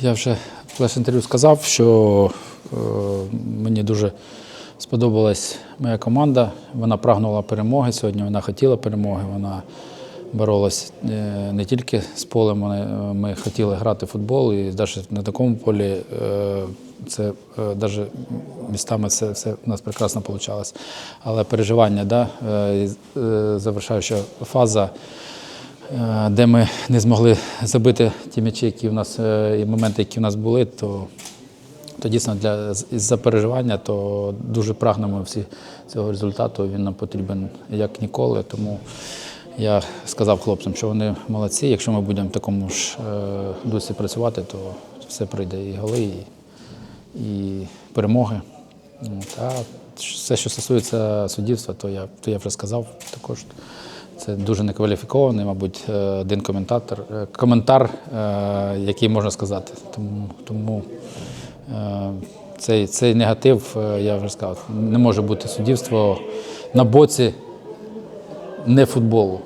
я вже в прес-інтерв'ю сказав, що е, мені дуже сподобалась моя команда. Вона прагнула перемоги сьогодні, вона хотіла перемоги, вона боролась е, не тільки з полем, вони- ми хотіли грати в футбол, і навіть на такому полі е, це навіть містами це все у нас прекрасно вийшло. Але переживання, да, е, е, завершаюча фаза. Е, де ми не змогли забити ті м'ячі, які в нас е, і моменти, які в нас були, то, то дійсно для за переживання, то дуже прагнемо всі цього результату. Він нам потрібен як ніколи. Тому я сказав хлопцям, що вони молодці. Якщо ми будемо в такому ж е, дусі працювати, то все прийде і голи, і, і перемоги. А все, що стосується суддівства, то я, то я вже сказав також. Це дуже некваліфікований, мабуть, е, один коментатор, е, коментар, е, який можна сказати. Тому, тому цей, цей негатив, я вже сказав, не може бути суддівство на боці не футболу.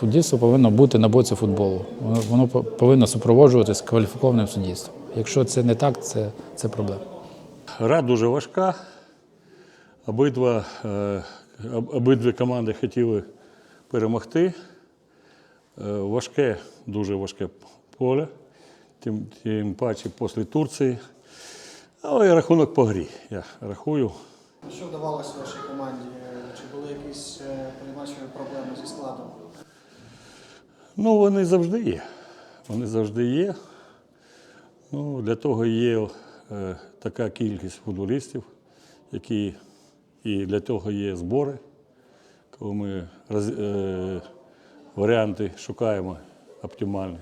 Суддівство повинно бути на боці футболу. Воно, воно повинно супроводжуватися кваліфікованим суддівством. Якщо це не так, це, це проблема. Гра дуже важка. Обидва, обидві команди хотіли перемогти. Е, Важке, дуже важке поле, тим, тим паче після Турції. Але рахунок по грі, я рахую. Що вдавалося вашій команді? Чи були якісь е, передбачені проблеми зі складом? Ну, вони завжди є. Вони завжди є. Ну, для того є е, така кількість футболістів, які і для того є збори, коли ми роз, е, варіанти шукаємо оптимальні.